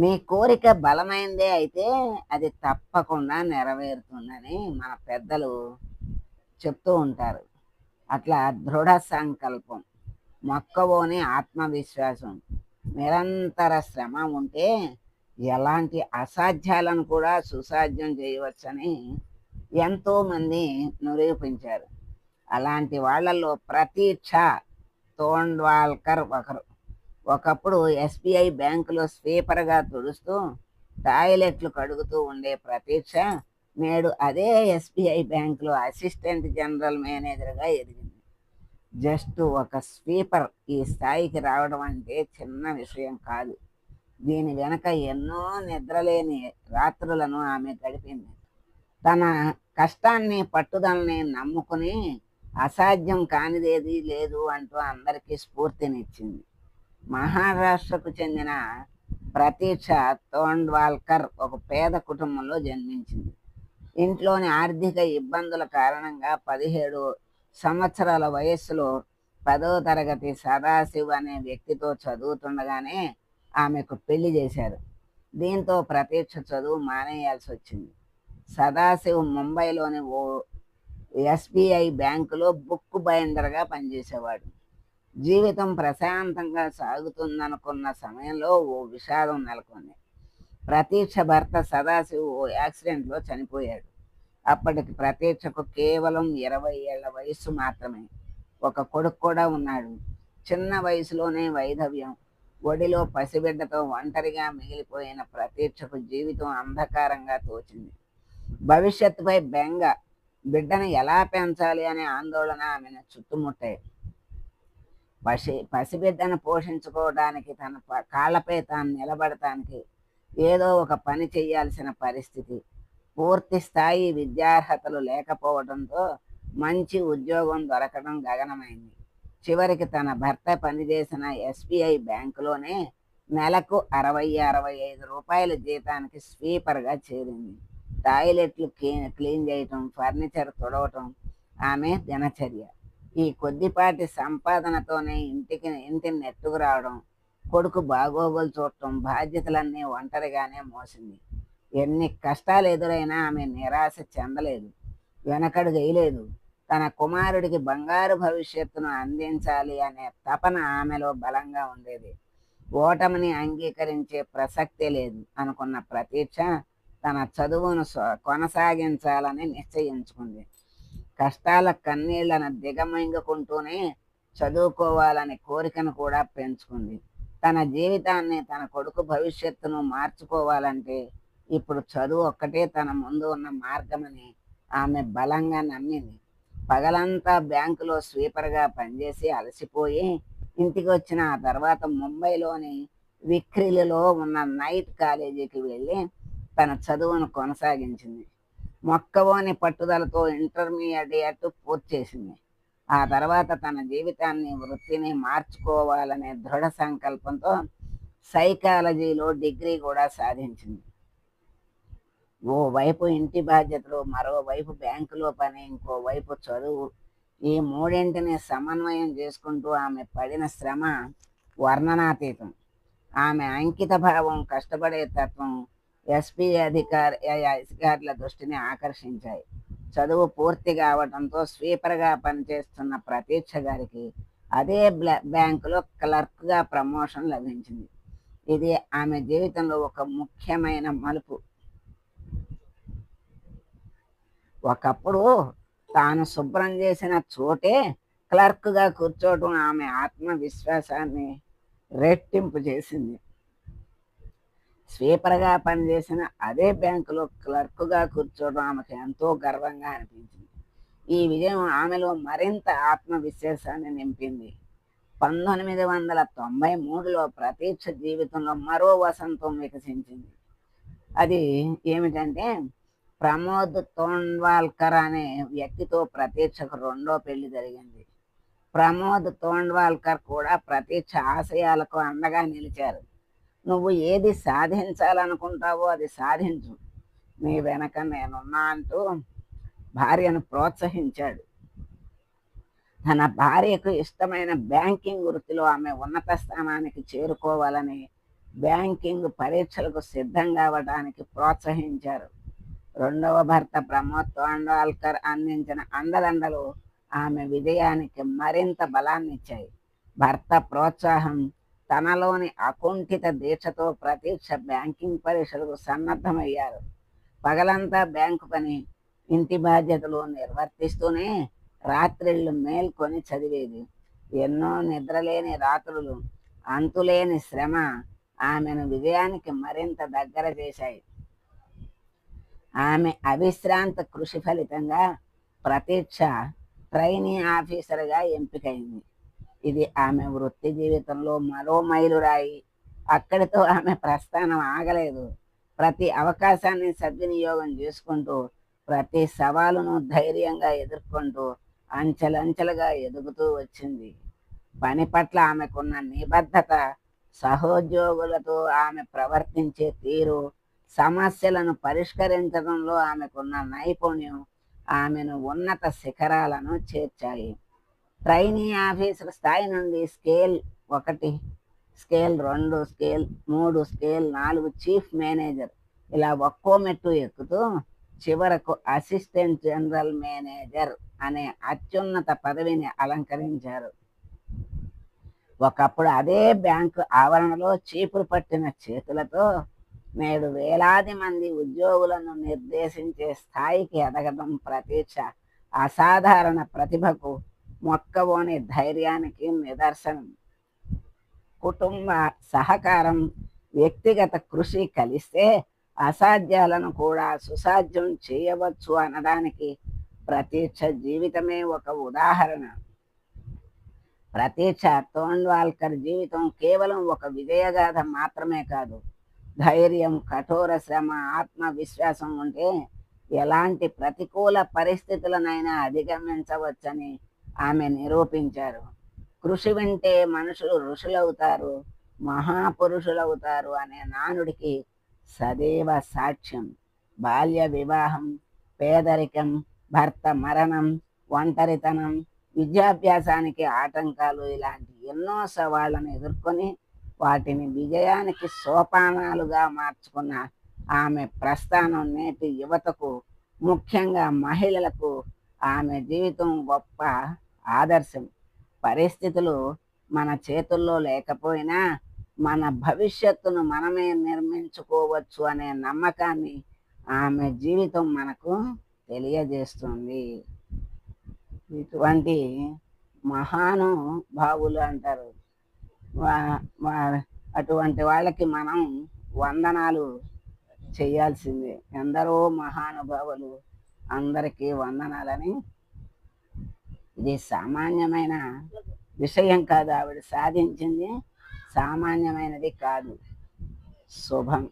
మీ కోరిక బలమైందే అయితే అది తప్పకుండా నెరవేరుతుందని మన పెద్దలు చెప్తూ ఉంటారు. అట్లా దృఢ సంకల్పం మొక్కవోని ఆత్మవిశ్వాసం నిరంతర శ్రమ ఉంటే ఎలాంటి అసాధ్యాలను కూడా సుసాధ్యం చేయవచ్చని ఎంతోమంది నిరూపించారు. అలాంటి వాళ్ళల్లో ప్రతీక్ష తోండ్వాల్కర్ ఒకరు. ఒకప్పుడు ఎస్బీఐ బ్యాంకులో స్వీపర్గా తుడుస్తూ టాయిలెట్లు కడుగుతూ ఉండే ప్రతీక్ష నేడు అదే ఎస్బీఐ బ్యాంకులో అసిస్టెంట్ జనరల్ మేనేజర్గా ఎదిగింది. జస్ట్ ఒక స్వీపర్ ఈ స్థాయికి రావడం అంటే చిన్న విషయం కాదు. దీని వెనక ఎన్నో నిద్రలేని రాత్రులను ఆమె గడిపింది. తన కష్టాన్ని పట్టుదలని నమ్ముకుని అసాధ్యం కానిదేది లేదు అంటూ అందరికీ స్ఫూర్తినిచ్చింది. మహారాష్ట్రకు చెందిన ప్రతీక్ష తోండ్వాల్కర్ ఒక పేద కుటుంబంలో జన్మించింది. ఇంట్లోని ఆర్థిక ఇబ్బందుల కారణంగా పదిహేడు సంవత్సరాల వయస్సులో పదో తరగతి సదాశివ్ అనే వ్యక్తితో చదువుతుండగానే ఆమెకు పెళ్ళి చేశారు. దీంతో ప్రతీక్ష చదువు మానేయాల్సి వచ్చింది. సదాశివ్ ముంబైలోని ఓ ఎస్బీఐ బ్యాంకులో బుక్ బైండర్గా పనిచేసేవాడు. జీవితం ప్రశాంతంగా సాగుతుందనుకున్న సమయంలో ఓ విషాదం నెలకొంది. ప్రతీక్ష భర్త సదాశివ్ ఓ యాక్సిడెంట్లో చనిపోయాడు. అప్పటికి ప్రతీక్షకు కేవలం ఇరవై ఏళ్ళ వయస్సు మాత్రమే. ఒక కొడుకు కూడా ఉన్నాడు. చిన్న వయసులోనే వైధవ్యం. ఒడిలో పసిబిడ్డతో ఒంటరిగా మిగిలిపోయిన ప్రతీక్షకు జీవితం అంధకారంగా తోచింది. భవిష్యత్తుపై బెంగ బిడ్డను ఎలా పెంచాలి అనే ఆందోళన ఆమెను చుట్టుముట్టాయి. పసి పసిబిడ్డను పోషించుకోవడానికి తన ప- కాళ్ళపై తాను నిలబడటానికి ఏదో ఒక పని చేయాల్సిన పరిస్థితి. పూర్తి స్థాయి విద్యార్హతలు లేకపోవడంతో మంచి ఉద్యోగం దొరకడం గగనమైంది. చివరికి తన భర్త పనిచేసిన ఎస్బీఐ బ్యాంకులోనే నెలకు అరవై అరవై ఐదు రూపాయల జీతానికి స్వీపర్గా చేరింది. టాయిలెట్లు క్లీన్ క్లీన్ చేయటం ఫర్నిచర్ తుడవటం ఆమె దినచర్య. ఈ కొద్దిపాటి సంపాదనతోనే ఇంటికి ఇంటిని నెట్టుకు రావడం కొడుకు బాగోగులు చూడటం బాధ్యతలన్నీ ఒంటరిగానే మోసింది. ఎన్ని కష్టాలు ఎదురైనా ఆమె నిరాశ చెందలేదు వెనకడు వేయలేదు తన కుమారుడికి బంగారు భవిష్యత్తును అందించాలి అనే తపన ఆమెలో బలంగా ఉండేది. ఓటమిని అంగీకరించే ప్రసక్తే లేదు అనుకున్న ప్రతీక్ష తన చదువును కొనసాగించాలని నిశ్చయించుకుంది. కష్టాల కన్నీళ్ళను దిగమింగుకుంటూనే చదువుకోవాలనే కోరికను కూడా పెంచుకుంది. తన జీవితాన్ని తన కొడుకు భవిష్యత్తును మార్చుకోవాలంటే ఇప్పుడు చదువు ఒక్కటే తన ముందు ఉన్న మార్గమని ఆమె బలంగా నమ్మింది. పగలంతా బ్యాంకులో స్వీపర్గా పనిచేసి అలసిపోయి ఇంటికి వచ్చిన ఆ తర్వాత ముంబైలోని విక్రిలిలో ఉన్న నైట్ కాలేజీకి వెళ్ళి తన చదువును కొనసాగించింది. మొక్కవోని పట్టుదలతో ఇంటర్మీడియట్ పూర్తి చేసింది ఆ తర్వాత తన జీవితాన్ని వృత్తిని మార్చుకోవాలనే దృఢ సంకల్పంతో సైకాలజీలో డిగ్రీ కూడా సాధించింది. ఓ వైపు ఇంటి బాధ్యతలు మరోవైపు బ్యాంకులో పని ఇంకోవైపు చదువు. ఈ మూడింటిని సమన్వయం చేసుకుంటూ ఆమె పడిన శ్రమ వర్ణనాతీతం. ఆమె అంకిత భావం కష్టపడే తత్వం ఎస్పీ అధికారి అధికారుల దృష్టిని ఆకర్షించాయి. చదువు పూర్తి కావడంతో స్వీపర్గా పనిచేస్తున్న ప్రతీక్ష గారికి అదే బ్లా- బ్యాంకులో క్లర్క్గా ప్రమోషన్ లభించింది. ఇది ఆమె జీవితంలో ఒక ముఖ్యమైన మలుపు. ఒకప్పుడు తాను శుభ్రం చేసిన చోటే క్లర్క్గా కూర్చోవడం ఆమె ఆత్మవిశ్వాసాన్ని రెట్టింపు చేసింది. స్వీపర్గా పనిచేసిన అదే బ్యాంకులో క్లర్క్గా కూర్చోవడం ఆమెకు ఎంతో గర్వంగా అనిపించింది. ఈ విజయం ఆమెలో మరింత ఆత్మవిశ్వాసాన్ని నింపింది. పంతొమ్మిది వందల తొంభై మూడులో ప్రతీక్ష జీవితంలో మరో వసంతం వికసించింది. అది ఏమిటంటే ప్రమోద్ తోండ్వాల్కర్ అనే వ్యక్తితో ప్రతీక్షకు రెండో పెళ్ళి జరిగింది. ప్రమోద్ తోండ్వాల్కర్ కూడా ప్రతీక్ష ఆశయాలకు అండగా నిలిచారు. నువ్వు ఏది సాధించాలనుకుంటావో అది సాధించు. నీ వెనక నేనున్నా అంటూ భార్యను ప్రోత్సహించాడు. తన భార్యకు ఇష్టమైన బ్యాంకింగ్ వృత్తిలో ఆమె ఉన్నత స్థానానికి చేరుకోవాలని బ్యాంకింగ్ పరీక్షలకు సిద్ధం కావడానికి ప్రోత్సహించారు. రెండవ భర్త ప్రమోద్ తోండాల్కర్ అందించిన అండదండలు ఆమె విజయానికి మరింత బలాన్నిచ్చాయి. భర్త ప్రోత్సాహం తనలోని అకుంఠిత దీక్షతో ప్రతీక్ష బ్యాంకింగ్ పరీక్షలకు సన్నద్ధమయ్యారు. పగలంతా బ్యాంకు పని ఇంటి బాధ్యతలు నిర్వర్తిస్తూనే రాత్రిళ్ళు మేల్కొని చదివేది. ఎన్నో నిద్రలేని రాత్రులు అంతులేని శ్రమ ఆమెను విజయానికి మరింత దగ్గర చేశాయి. ఆమె అవిశ్రాంత కృషి ఫలితంగా ప్రతీక్ష ట్రైనీ ఆఫీసర్గా ఎంపికైంది. ఇది ఆమె వృత్తి జీవితంలో మరో మైలురాయి. అక్కడితో ఆమె ప్రస్థానం ఆగలేదు. ప్రతి అవకాశాన్ని సద్వినియోగం చేసుకుంటూ ప్రతి సవాలును ధైర్యంగా ఎదుర్కొంటూ అంచెలంచెలుగా ఎదుగుతూ వచ్చింది. పని పట్ల ఆమెకున్న నిబద్ధత సహోద్యోగులతో ఆమె ప్రవర్తించే తీరు సమస్యలను పరిష్కరించడంలో ఆమెకున్న నైపుణ్యం ఆమెను ఉన్నత శిఖరాలను చేర్చాయి. ట్రైనీ ఆఫీసర్ స్థాయి నుండి స్కేల్ ఒకటి స్కేల్ రెండు స్కేల్ మూడు స్కేల్ నాలుగు చీఫ్ మేనేజర్. ఇలా ఒక్కో మెట్టు ఎక్కుతూ చివరకు అసిస్టెంట్ జనరల్ మేనేజర్ అనే అత్యున్నత పదవిని అలంకరించారు. ఒకప్పుడు అదే బ్యాంకు ఆవరణలో చీపురు పట్టిన చేతులతో నేడు వేలాది మంది ఉద్యోగులను నిర్దేశించే స్థాయికి ఎదగడం ప్రతీక్ష అసాధారణ ప్రతిభకు మొక్కబోని ధైర్యానికి నిదర్శనం. కుటుంబ సహకారం వ్యక్తిగత కృషి కలిస్తే అసాధ్యాలను కూడా సుసాధ్యం చేయవచ్చు అనడానికి ప్రతీక్ష జీవితమే ఒక ఉదాహరణ. ప్రతీక్ష తోండ్వాల్కర్ జీవితం కేవలం ఒక విజయగాథ మాత్రమే కాదు. ధైర్యం కఠోర శ్రమ ఆత్మవిశ్వాసం ఉంటే ఎలాంటి ప్రతికూల పరిస్థితులనైనా అధిగమించవచ్చని ఆమె నిరూపించారు. కృషి వింటే మనుషులు ఋషులవుతారు మహాపురుషులవుతారు అనే నానుడికి సదైవ సాక్ష్యం. బాల్య వివాహం పేదరికం భర్త మరణం ఒంటరితనం విద్యాభ్యాసానికి ఆటంకాలు ఇలాంటి ఎన్నో సవాళ్ళను ఎదుర్కొని వాటిని విజయానికి సోపానాలుగా మార్చుకున్న ఆమె ప్రస్థానం నేటి యువతకు ముఖ్యంగా మహిళలకు ఆమె జీవితం గొప్ప ఆదర్శం. పరిస్థితులు మన చేతుల్లో లేకపోయినా మన భవిష్యత్తును మనమే నిర్మించుకోవచ్చు అనే నమ్మకాన్ని ఆమె జీవితం మనకు తెలియజేస్తుంది. ఇటువంటి మహాను భావులు అంటారు వా- అటువంటి వాళ్ళకి మనం వందనాలు చేయాల్సిందే. ఎందరో మహానుభావులు అందరికీ వందనాలని ఇది సామాన్యమైన విషయం కాదు. ఆవిడ సాధించింది సామాన్యమైనది కాదు. శుభం.